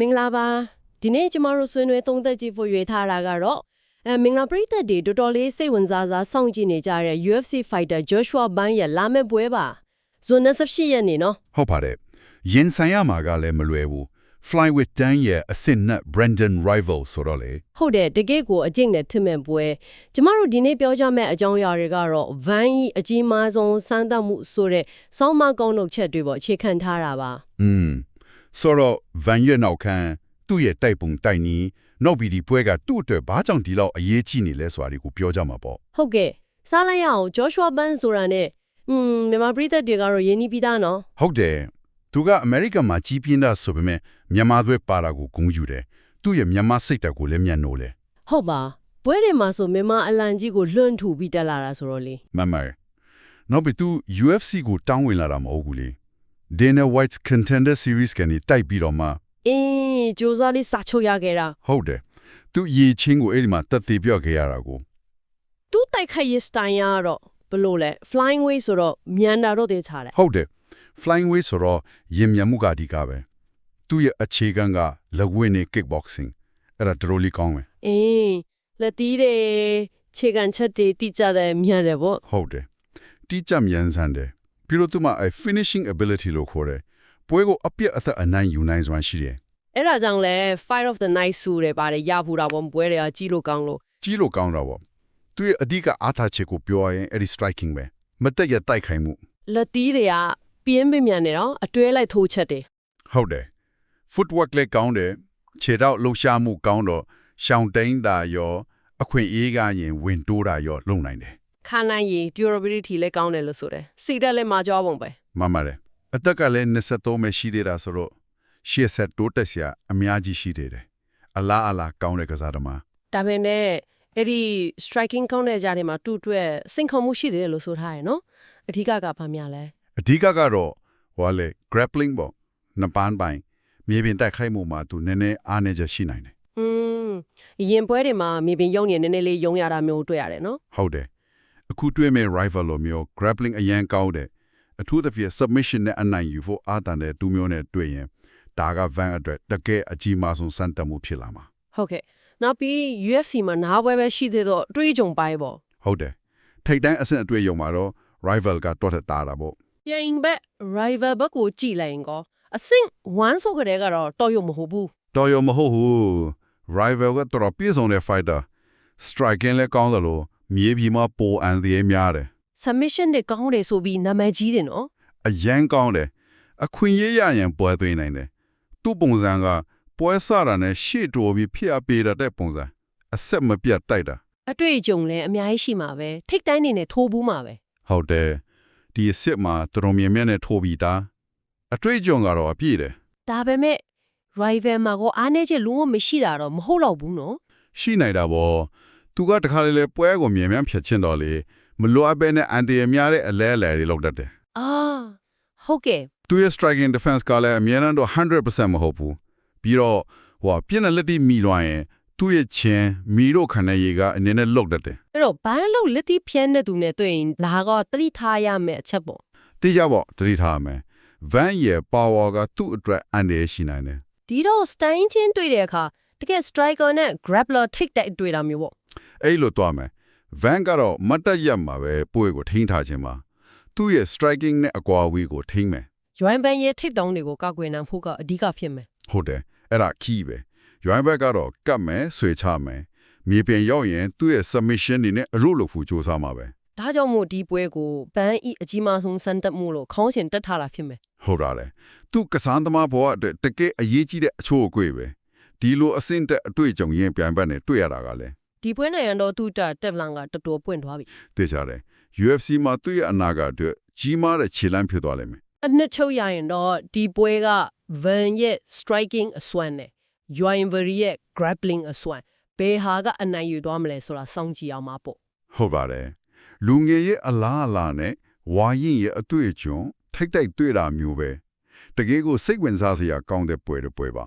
မင်္ဂလာပါဒီနေ့ကျမတို့ဆွေးနွေးသုံးသက်ကြည့်ဖို့ရွေးထားတာကတော့အဲမင်္ဂလာပရိသတ်တွေတော်တော်လေးစိတ်ဝင်စားစားစောင့်ကြည့်နေကြတဲ့ UFC fighter Joshua Ban ရဲ့လာမယ့်ပွဲပါဇွန်28ရက်နေ့နော်ဟုတ်ပါတယ်ရင်ဆိုင်ရမှာကလည်းမလွယ်ဘူး flyweight တန်းရဲ့အဆင့်နဲ့ Brandon rival ဆိုတော့လေဟုတ်တယ်တကယ့်ကိုအကျင့်နဲ့ထင်မဲ့ပွဲကျမတို့ဒီနေ့ပြောကြမယ့်အကြောင်းအရာတွေကတော့ Van ဤအကြီးမားဆုံးစမ်းသပ်မှုဆိုတဲ့စောင်းမကောင်းလုပ်ချက်တွေပေါ့အခြေခံထားတာပါอืม ဆိုတော့ van ရဲ့နောက်ခံသူ့ရဲ့တိုက်ပုံတိုက်နီးနောက်ပြီးဒီပွဲကသူ့အတွက်ဘာကြောင့်ဒီလောက်အရေးကြီးနေလဲဆိုတာဒီကိုပြောကြမှာပေါ့ဟုတ်ကဲ့စားလိုက်ရအောင် Joshua Ban ဆိုတာနဲ့อืมမြန်မာပရိသတ်တွေကတော့ယဉ်နီးပြီးသားနော်ဟုတ်တယ်သူကအမေရိကန်မှာကြီးပြင်းတာဆိုပေမဲ့မြန်မာသွဲပါတာကိုဂုဏ်ယူတယ်သူ့ရဲ့မြန်မာစိတ်ဓာတ်ကိုလည်းမျက်နှိုးလဲဟုတ်ပါပွဲတွေမှာဆိုမြန်မာအလံကြီးကိုလွှမ်းထူပြီးတက်လာတာဆိုတော့လေမမရနောက်ပြီးသူ UFC ကိုတောင်းဝင်လာတာမဟုတ်ဘူးလေ Dana White's Contender Series ကနေတိုက်ပြီးတော့မှအင်းကြိုးစားလေးစာချုပ်ရခဲ့တာဟုတ်တယ်သူရေချင်းကိုအဲ့ဒီမှာတက်သေးပြော့ခဲ့ရတာကိုသူ့တိုက်ခိုက်ရေးစတိုင်ကတော့ဘယ်လို့လဲ flying way ဆိုတော့မြန်တာတော့တေးချတယ်ဟုတ်တယ် flying way ဆိုတော့ရင်မြန်မှုကအဓိကပဲသူ့ရဲ့အခြေခံကလက်ဝဲနဲ့ kickboxing အဲ့ဒါတော်တော်လေးကောင်းတယ်အင်းလက်တီးတယ်ခြေကန်ချက်တွေတိကျတယ်မြန်တယ်ပေါ့ဟုတ်တယ်တိကျမြန်ဆန်တယ် ပြီးတော့သူမှာအဲ finishing ability လို့ခေါ်တယ်ပွဲကိုအပြည့်အသက်အနိုင်ယူနိုင်စွမ်းရှိတယ်အဲ့ဒါကြောင့်လဲ fight of the night ဆိုတယ်ပါတယ်ရဖူတာပေါ့ပွဲတွေကကြီးလို့ကောင်းလို့ကြီးလို့ကောင်းတော့ဗောသူရဲ့အဓိကအားထားချက်ကိုပြောရရင်အဲ့ဒီ striking ပဲမတက်ရတိုက်ခိုင်မှုလက်တီးတွေကပြင်းပြင်းမြန်နေတော့အတွဲလိုက်ထိုးချက်တယ်ဟုတ်တယ် footwork လည်းကောင်းတယ်ခြေထောက်လှုပ်ရှားမှုကောင်းတော့ရှောင်းတိန်တာရော အခွင့်အေးကရင်ဝင်တိုးတာရော လုံနိုင်တယ် ခါနိုင်ရည် durability လည်းကောင်းတယ်လို့ဆိုတယ်စီတက်လည်းမကြောပုံပဲမှန်ပါတယ်အသက်ကလည်း23ပဲရှိသေးတာဆိုတော့ရှေ့ဆက်တိုးတက်စရာအများကြီးရှိသေးတယ်အလားအလားကောင်းတဲ့ကစားသမားဒါပေမဲ့အဲ့ဒီ striking ကောင်းတဲ့ကြားထဲမှာတူတွဲစိန်ခေါ်မှုရှိတယ်လို့ဆိုထားရယ်နော်အဓိကကဘာများလဲအဓိကကတော့ဟောလေ grappling ပေါ့နှစ်ပန်းပိုင်းမြေပြင်တိုက်ခိုက်မှုမှာသူနည်းနည်းအားနည်းချက်ရှိနိုင်တယ်อืมရင်ပွဲတွေမှာမြေပြင်ယုံနေနည်းနည်းလေးယုံရတာမျိုးတွေ့ရတယ်နော်ဟုတ်တယ် အခုတွေ့မဲ့ rival လိုမျိုး grappling အရန်ကောင်းတယ်အထူးသဖြင့် submission နဲ့အနိုင်ယူဖို့အားတန်တဲ့သူမျိုးနဲ့တွေ့ရင်ဒါက van အတွက်တကယ်အကြီးမားဆုံးစံတက်မှုဖြစ်လာမှာဟုတ်ကဲ့နောက်ပြီး UFC မှာနားပွဲပဲရှိသေးတော့အတွေးကြုံပိုင်းပေါ့ဟုတ်တယ်ထိတ်တိုင်းအဆင့်အတွေ့အကြုံမှာတော့ rival ကတွတ်တာတာပေါ့ရင်ဘက် rival ဘက်ကိုကြည်လိုက်ရင်ကောအဆင့်1ဆိုကြတဲ့ကတော့တော်ရုံမဟုတ်ဘူးတော်ရမဟုတ်ဘူး rival ကတော်တော်ပြည့်စုံတဲ့ fighter striking လည်းကောင်းတယ်လို့ မြေပြင်မှာပိုအန်သေးများတယ် submission တွေကောင်းတယ်ဆိုပြီးနာမည်ကြီးတယ်နော်အရန်ကောင်းတယ်အခွင့်အရေးရရင်ပွဲသွင်းနိုင်တယ်သူ့ပုံစံကပွဲစတာနဲ့ရှေ့တော်ပြီးဖျက်ပေးတဲ့ပုံစံအဆက်မပြတ်တိုက်တာအတွေ့အကြုံလည်းအများကြီးရှိမှာပဲထိတ်တိုင်းနေနဲ့ထိုးဘူးမှာပဲဟုတ်တယ်ဒီအစ်စ်မှာတော်တော်များများနဲ့ထိုးပြီးသားအတွေ့အကြုံကတော့အပြည့်တယ်ဒါပေမဲ့ rival မှာကောအားနေချက်လုံးဝမရှိတာတော့မဟုတ်တော့ဘူးနော်ရှိနိုင်တာပေါ့ သူကတခါလေလေပွဲကိုမြင်မြန်ဖြတ်ချင်တော့လေမလိုအပ်ပဲနဲ့အန်တီရများတဲ့အလဲအလဲတွေလောက်တတ်တယ်အာဟုတ်ကဲ့သူရဲ့ striking defense ကလည်းအများအားတော့100%မဟုတ်ဘူးပြီးတော့ဟိုပြင်းတဲ့လက်တိမိတော့ရင်သူ့ရဲ့ချင်းမီတို့ခံတဲ့ရေကအနေနဲ့လောက်တတ်တယ်အဲ့တော့ဘန်းလို့လက်တီဖြန်းတဲ့သူနဲ့တွေ့ရင်လာကောတတိထားရမယ်အချက်ပေါ့တိကျပေါ့တတိထားမယ် van ရဲ့ power ကသူ့အတွက်အန်ရရှိနိုင်တယ်ဒီတော့ stein ချင်းတွေ့တဲ့အခါတကယ် striker နဲ့ grappler ထိတ်တိုက်တွေ့တာမျိုးပေါ့ အဲ့လိုသွားမယ် van ကတော့မတ်တက်ရက်မှာပဲပွဲကိုထိန်းထားခြင်းမှာသူ့ရဲ့ striking နဲ့အကွာအဝေးကိုထိန်းမယ်ရွိုင်းပန်းရဲ့ထိတ်တောင်းတွေကိုကောက်ွယ်နိုင်ဖို့ကအဓိကဖြစ်မယ်ဟုတ်တယ်အဲ့ဒါ key ပဲရွိုင်းဘက်ကတော့ကတ်မယ်ဆွေချမယ်မြေပြင်ရောက်ရင်သူ့ရဲ့ submission တွေနဲ့အရုပ်လို့ဖူစူးစမ်းမှာပဲဒါကြောင့်မို့ဒီပွဲကိုဘန်းဤအကြီးမားဆုံးစမ်းတက်မှုလို့ခေါင်းရှင်တက်ထားတာဖြစ်မယ်ဟုတ်ရတယ်သူကစားသမားဘဝအတွက်တကယ်အရေးကြီးတဲ့အချိုးအကွေပဲဒီလိုအဆင့်တက်အတွေ့အကြုံရင်ပြန်ပတ်နဲ့တွေ့ရတာကလည်း ဒီပွဲနိုင်ရန်တော့သူ့တာတက်လန်ကတော်တော်ပွင့်သွားပြီသိကြတယ် UFC မှာသူ့ရဲ့အနာဂတ်အတွက်ကြီးမားတဲ့ခြေလှမ်းဖြစ်သွားလိမ့်မယ်အနှစ်ချုပ်ရရင်တော့ဒီပွဲက Van ရဲ့ striking အစွမ်းနဲ့ Yoinvery ရဲ့ grappling အစွမ်းဘယ်ဟာကအနိုင်ယူသွားမလဲဆိုတာစောင့်ကြည့်အောင်ပါပေါ့ဟုတ်ပါတယ်လူငယ်ရဲ့အလားအလာနဲ့ဝါရင်ရဲ့အတွေ့အကြုံထိတ်တိုက်တွေ့တာမျိုးပဲတကယ်ကိုစိတ်ဝင်စားစရာကောင်းတဲ့ပွဲတစ်ပွဲပါ